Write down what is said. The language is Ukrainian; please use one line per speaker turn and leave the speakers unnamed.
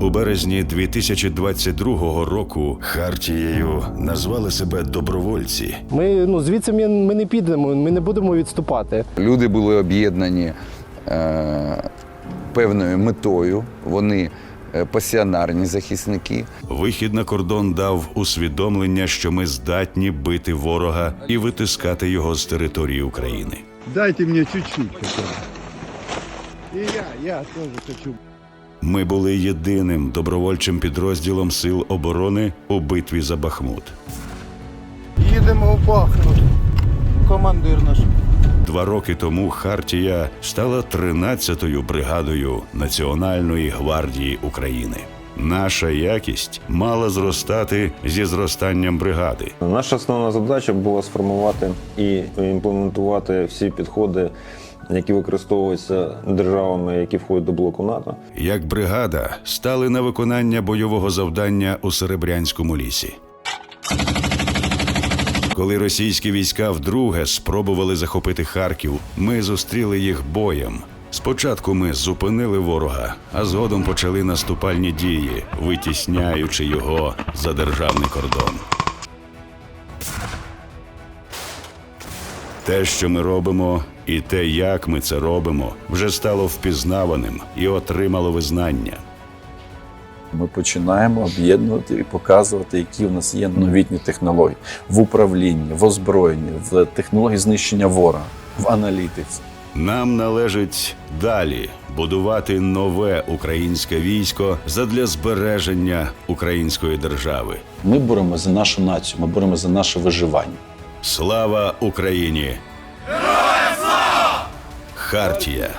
У березні 2022 року Хартією назвали себе добровольці.
Ми ну звідси ми, ми не підемо, ми не будемо відступати.
Люди були об'єднані е, певною метою. Вони е, пасіонарні захисники.
Вихід на кордон дав усвідомлення, що ми здатні бити ворога і витискати його з території України.
Дайте мне чуть-чуть. И я, я тоже хочу.
Ми були єдиним добровольчим підрозділом сил оборони у битві за Бахмут.
Їдемо в Бахмут. Командир наш.
Два роки тому Хартія стала 13-ю бригадою Національної гвардії України. Наша якість мала зростати зі зростанням бригади.
Наша основна задача була сформувати і імплементувати всі підходи, які використовуються державами, які входять до блоку НАТО.
Як бригада стали на виконання бойового завдання у Серебрянському лісі. Коли російські війська вдруге спробували захопити Харків, ми зустріли їх боєм. Спочатку ми зупинили ворога, а згодом почали наступальні дії, витісняючи його за державний кордон. Те, що ми робимо, і те, як ми це робимо, вже стало впізнаваним і отримало визнання.
Ми починаємо об'єднувати і показувати, які в нас є новітні технології в управлінні, в озброєнні, в технології знищення ворога, в аналітиці.
Нам належить далі будувати нове українське військо задля збереження української держави.
Ми боремося за нашу націю, ми боремося за наше виживання.
Слава Україні! Героям слава! Хартія